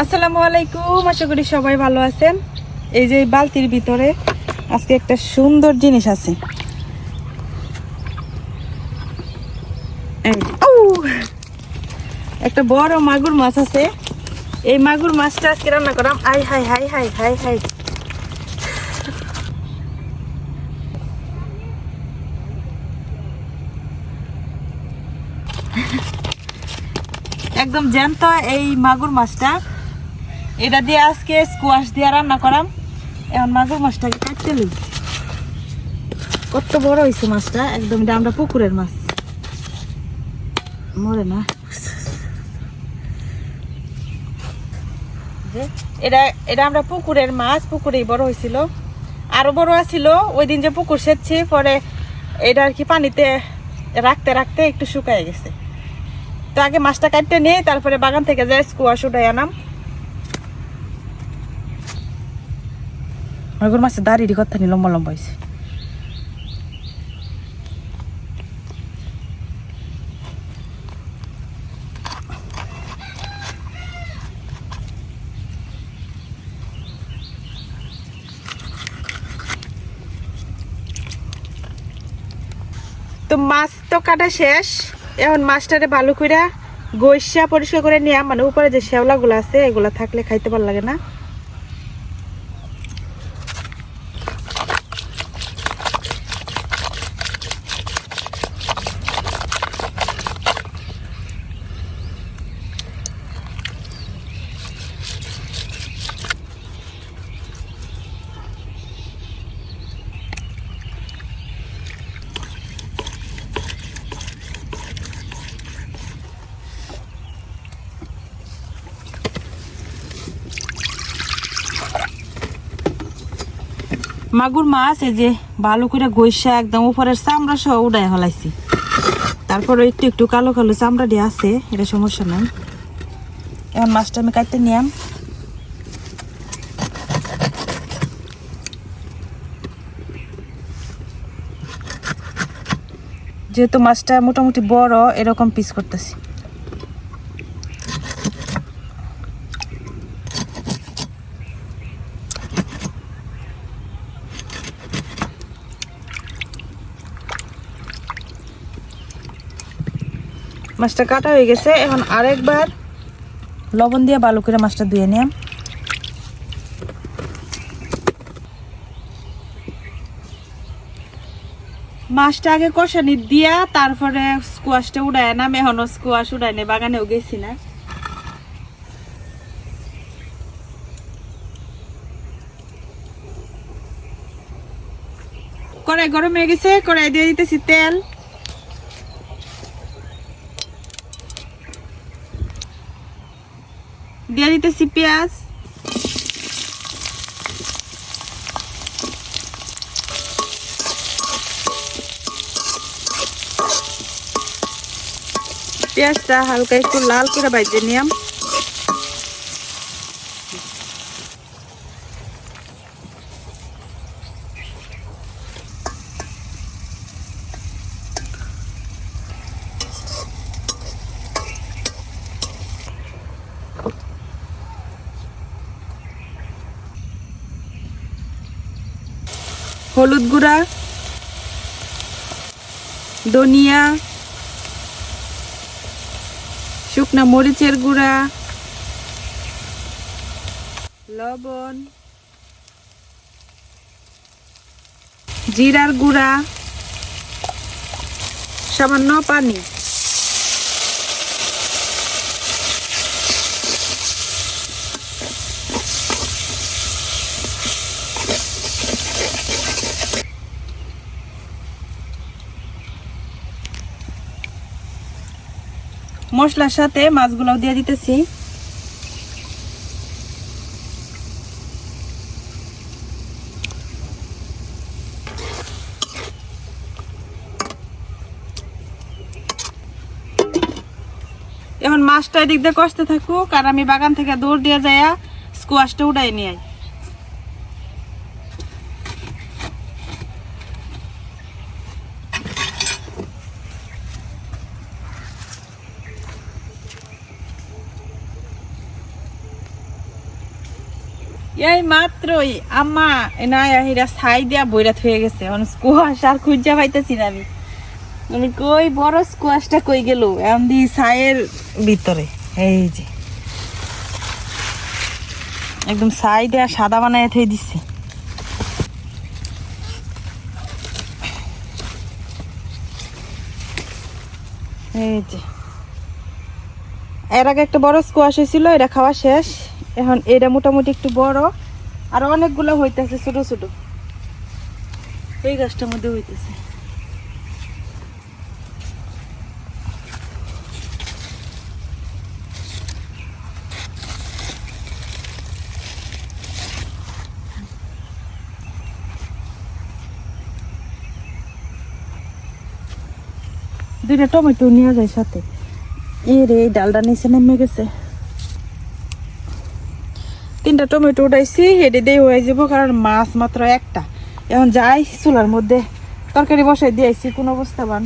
আসসালামু আলাইকুম, আশা করি সবাই ভালো আছেন। এই যে বালতির ভিতরে আজকে একটা সুন্দর জিনিস আছে। একটা বড় মাগুর মাছ আছে। এই মাগুর মাছটা আজকে রান্না করাম। আই, হাই হাই হাই হাই হাই। একদম জ্যান্ত এই মাগুর মাছটা। এটা দিয়ে আজকে স্কোয়াশ দিয়ে রান্না করাম। এখন মাগুর মাছটাকে কাটতে লই। কত বড় হয়েছে মাছটা? একদম এটা আমরা পুকুরের মাছ। মরে না। এটা এটা আমরা পুকুরের মাছ, পুকুরেই বড় হয়েছিল আরও বড় আছিল ওই দিন যে পুকুর সেচ্ছি পরে এটা আর কি পানিতে রাখতে রাখতে একটু শুকায় গেছে। তো আগে মাছটা কাটতে নিয়ে তারপরে বাগান থেকে যাই স্কোয়াশ উঠাই আনাম। মাছের দাঁড়িয়ে কথা নি লম্বা লম্বা হয়েছে তো মাছ তো কাটা শেষ। এখন মাছটারে ভালো করে গৈসা পরিষ্কার করে নিয়ে মানে উপরে যে শ্যাওলাগুলো আছে, এগুলো থাকলে খাইতে ভালো লাগে না। মাগুর মাছ এই যে ভালো করে গৈসা একদম উপরের চামড়া সহ উড়াই হলাইছি তারপর একটু একটু কালো কালো চামড়া দিয়ে আছে, এটা সমস্যা নাই। এখন মাছটা আমি কাটতে নিয়াম। যেহেতু মাছটা মোটামুটি বড়, এরকম পিস করতেছি। মাছটা কাটা হয়ে গেছে। এখন আরেকবার লবণ দিয়ে ভালো করে মাছটা ধুয়ে নিলাম মাছটা আগে কষানি দিয়া তারপরে স্কোয়াশটা উড়ায় নাম এখনও স্কোয়াশ উড়ায় নেই, বাগানেও গেছি না। কড়াই গরম হয়ে গেছে, কড়াই দিয়ে দিতেছি তেল দিয়ে দিতেছি পেঁয়াজ পেঁয়াজটা হালকা একটু লাল করে বাইজে নিয়াম হলুদ গুঁড়া ধনিয়া শুকনা মরিচের গুঁড়া লবণ জিরার গুঁড়া সামান্য পানি। মশলার সাথে মাছগুলো দিয়ে দিতেছি। এখন মাছটা এদিক দিয়ে কষতে থাকুক আর আমি বাগান থেকে দৌড় দিয়ে যাইয়া স্কোয়াশটা উঠাই নিয়ে এই মাত্রই আম্মা না এরা ছাই দিয়া বইরা থয়ে গেছে। অন স্কোয়াশ আর খুঁজা পাইতেছি না আমি। আমি কই বড় স্কোয়াশটা কই গেল? এমন দি ছাইয়ের ভিতরে। এই যে। একদম ছাই দেয়া সাদা বানায় থই দিচ্ছে এই যে। এর আগে একটা বড় স্কোয়াশ হয়েছিল, এটা খাওয়া শেষ। এখন এটা মোটামুটি একটু বড়, আর অনেকগুলো হইতেছে ছোট ছোট। এই গাছটার মধ্যে হইতেছে। দুইটা টমেটো নিয়ে যায় সাথে। এ রে ডালটা নিচে নেমে গেছে। তিনটা টমেটো উঠাইছি, হেডে দিয়ে হয়ে যাব, কারণ মাছ মাত্র একটা। এখন যাই চুলার মধ্যে। তরকারি বসাই দিয়েছি, কোন অবস্থা বান।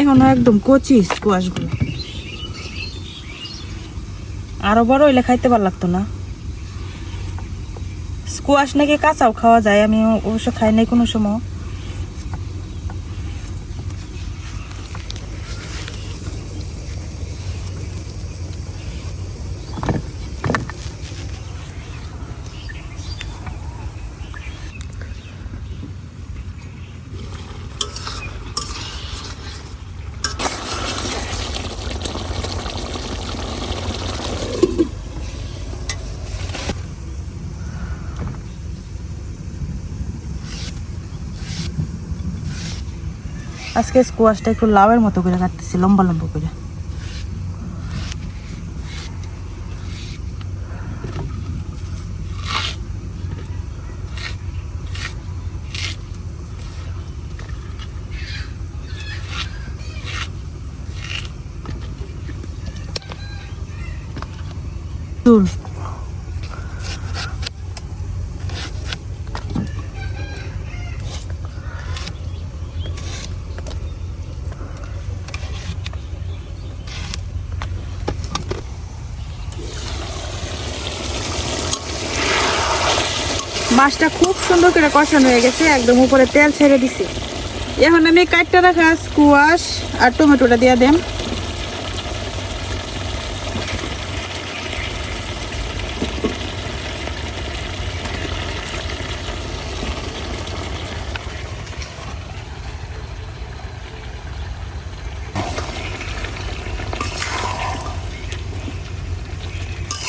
এখনও একদম কচি স্কোয়াশগুলো। আরও বড় হইলে খাইতে ভালো লাগতো না। স্কোয়াশ নাকি কাঁচাও খাওয়া যায় আমি অবশ্য খাই নাই কোনো সময়। আজকে স্কোয়াশটা একটু লাউয়ের মতো করে কাটতেছি লম্বা লম্বা করে। চুল। মাছটা খুব সুন্দর করে কষানো হয়ে গেছে, একদম উপরে তেল ছেড়ে দিছি। এখন আমি কাটটা রাখা স্কুয়াশ আর টমেটোটা দিয়ে দেন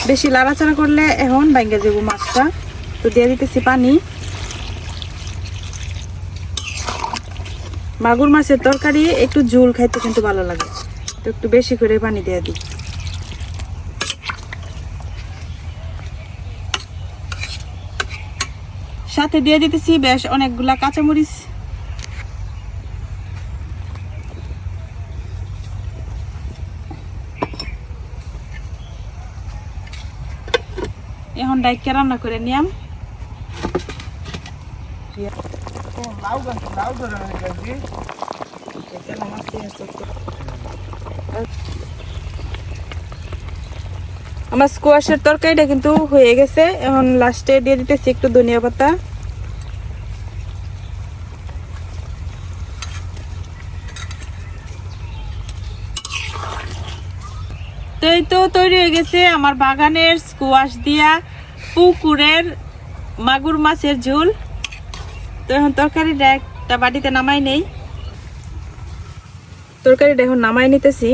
বেশি লাড়াচাড়া করলে এখন বাইঙ্গা যাব মাছটা। তো দিয়ে দিতেছি পানি। মাগুর মাছের তরকারি, একটু ঝোল খাইতে কিন্তু ভালো লাগে। তো একটু বেশি করে পানি দিয়ে দিই। সাথে দিয়ে দিতেছি বেশ অনেকগুলা কাঁচামরিচ। এখন ডাইকে রান্না করে নিয়াম। আমার স্কোয়াশের তরকারিটা কিন্তু হয়ে গেছে। এখন লাস্টে দিয়ে দিতেছি একটু ধনিয়া পাতা। তো এই তো তৈরি হয়ে গেছে আমার বাগানের স্কোয়াশ দিয়া পুকুরের মাগুর মাছের ঝোল। তো এখন তরকারিটা একটা বাটিতে নামাই নেই। তরকারিটা এখন নামাই নিতেছি।